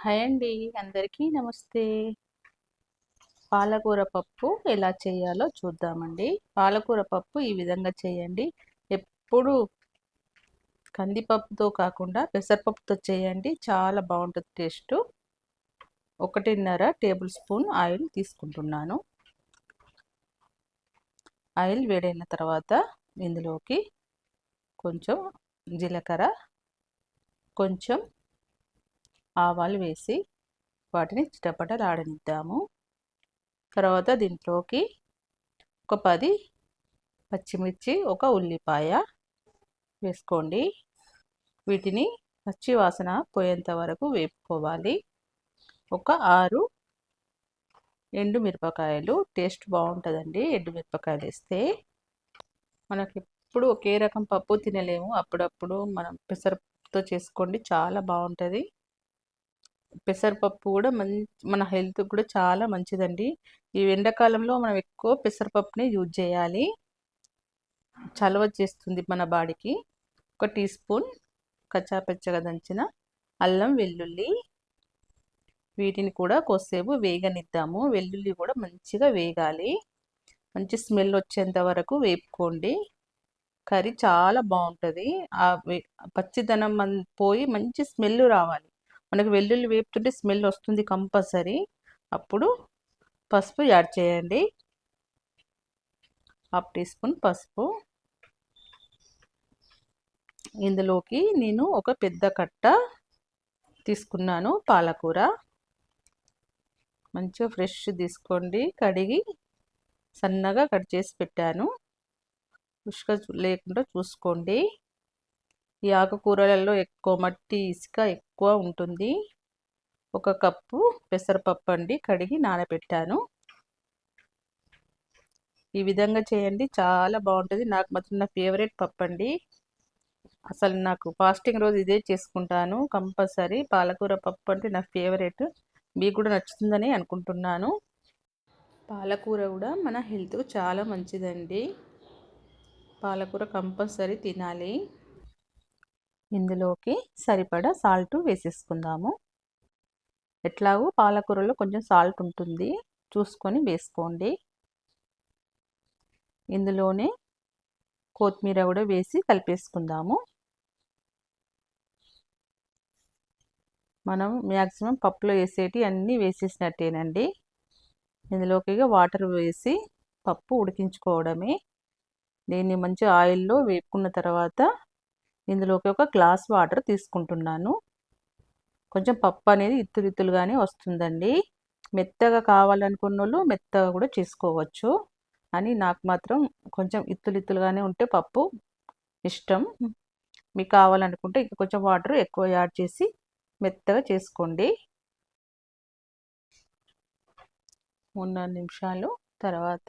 Hi అండి అందరికీ నమస్తే. పాలకూర పప్పు ఎలా చేయాలో చూద్దామండి. పాలకూర పప్పు ఈ విధంగా చేయండి. ఎప్పుడు కందిపప్పుతో కాకుండా పెసరపప్పుతో చేయండి చాలా బాగుంటుంది టేస్ట్. ఒకటిన్నర టేబుల్ స్పూన్ ఆయిల్ తీసుకుంటున్నాను. ఆయిల్ వేడైన తర్వాత ఇందులోకి కొంచెం జీలకర్ర కొంచెం ఆవాలు వేసి వాటిని చిటపటలాడనిద్దాము. తర్వాత దీంట్లోకి ఒక పది పచ్చిమిర్చి ఒక ఉల్లిపాయ వేసుకోండి. వీటిని పచ్చి వాసన పోయేంత వరకు వేపుకోవాలి. ఒక ఆరు ఎండు మిరపకాయలు టేస్ట్ బాగుంటుందండి ఎండు మిరపకాయలు వేస్తే. మనకి ఎప్పుడు ఒకే రకం పప్పు తినలేము. అప్పుడప్పుడు మనం పెసరతో చేసుకోండి చాలా బాగుంటుంది. పెసరపప్పు కూడా మంచి మన హెల్త్ కూడా చాలా మంచిదండి. ఈ ఎండాకాలంలో మనం ఎక్కువ పెసరపప్పుని యూజ్ చేయాలి. చలవ చేస్తుంది మన బాడీకి. ఒక టీ స్పూన్ కచ్చాపచ్చగా దంచిన అల్లం వెల్లుల్లి వీటిని కూడా కొద్దిసేపు వేగనిద్దాము. వెల్లుల్లి కూడా మంచిగా వేగాలి. మంచి స్మెల్ వచ్చేంత వరకు వేపుకోండి. కర్రీ చాలా బాగుంటుంది. ఆ పచ్చిదనం పోయి మంచి స్మెల్ రావాలి. మనకు వెల్లుల్లి వేపుతుంటే స్మెల్ వస్తుంది కంపల్సరీ. అప్పుడు పసుపు యాడ్ చేయండి. హాఫ్ టీ స్పూన్ పసుపు. ఇందులోకి నేను ఒక పెద్ద కట్ట తీసుకున్నాను పాలకూర. మంచిగా ఫ్రెష్ తీసుకోండి. కడిగి సన్నగా కట్ చేసి పెట్టాను. ఉష్క లేకుండా చూసుకోండి. ఈ ఆకుకూరలలో ఎక్కువ మట్టి ఇసుక ఎక్కువ ఉంటుంది. ఒక కప్పు పెసరపప్పు అండి కడిగి నానబెట్టాను. ఈ విధంగా చేయండి చాలా బాగుంటుంది. నాకు మాత్రం నా ఫేవరెట్ పప్పు అండి. అసలు నాకు ఫాస్టింగ్ రోజు ఇదే చేసుకుంటాను కంపల్సరీ. పాలకూర పప్పు అంటే నా ఫేవరెట్. మీకు కూడా నచ్చుతుందని అనుకుంటున్నాను. పాలకూర కూడా మన హెల్త్ చాలా మంచిదండి. పాలకూర కంపల్సరీ తినాలి. ఇందులోకి సరిపడా సాల్ట్ వేసేసుకుందాము. ఎట్లాగో పాలకూరలో కొంచెం సాల్ట్ ఉంటుంది. చూసుకొని వేసుకోండి. ఇందులోనే కొత్తిమీర కూడా వేసి కలిపేసుకుందాము. మనం మ్యాక్సిమం పప్పులో వేసేటి అన్నీ వేసేసినట్టేనండి. ఇందులోకి వాటర్ వేసి పప్పు ఉడికించుకోవడమే. దీన్ని మంచి ఆయిల్లో వేపుకున్న తర్వాత ఇందులోకి ఒక గ్లాస్ వాటర్ తీసుకుంటున్నాను. కొంచెం పప్పు అనేది ఇత్తురిత్తులుగానే వస్తుందండి. మెత్తగా కావాలనుకున్న వాళ్ళు మెత్తగా కూడా చేసుకోవచ్చు. అని నాకు మాత్రం కొంచెం ఇత్తులిత్తులుగానే ఉంటే పప్పు ఇష్టం. మీకు కావాలనుకుంటే ఇంకా కొంచెం వాటర్ ఎక్కువ యాడ్ చేసి మెత్తగా చేసుకోండి. మూడు నిమిషాలు తర్వాత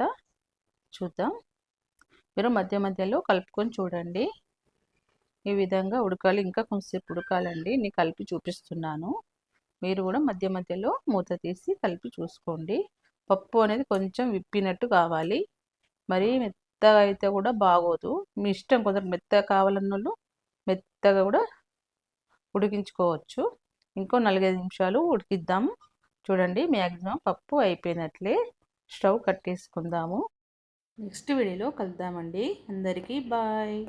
చూద్దాం. మీరు మధ్య మధ్యలో కలుపుకొని చూడండి. ఈ విధంగా ఉడకాలి. ఇంకా కొంచెంసేపు ఉడకాలండి. నేను కలిపి చూపిస్తున్నాను. మీరు కూడా మధ్య మధ్యలో మూత తీసి కలిపి చూసుకోండి. పప్పు అనేది కొంచెం విప్పినట్టు కావాలి. మరీ మెత్తగా అయితే కూడా బాగోదు. మీ ఇష్టం కొందరు మెత్తగా కావాలన్న మెత్తగా కూడా ఉడికించుకోవచ్చు. ఇంకో నలభై నిమిషాలు ఉడికిద్దాం. చూడండి మ్యాక్సిమం పప్పు అయిపోయినట్లే స్టవ్ కట్టేసుకుందాము. నెక్స్ట్ వీడియోలో కలుద్దామండి. అందరికీ బాయ్.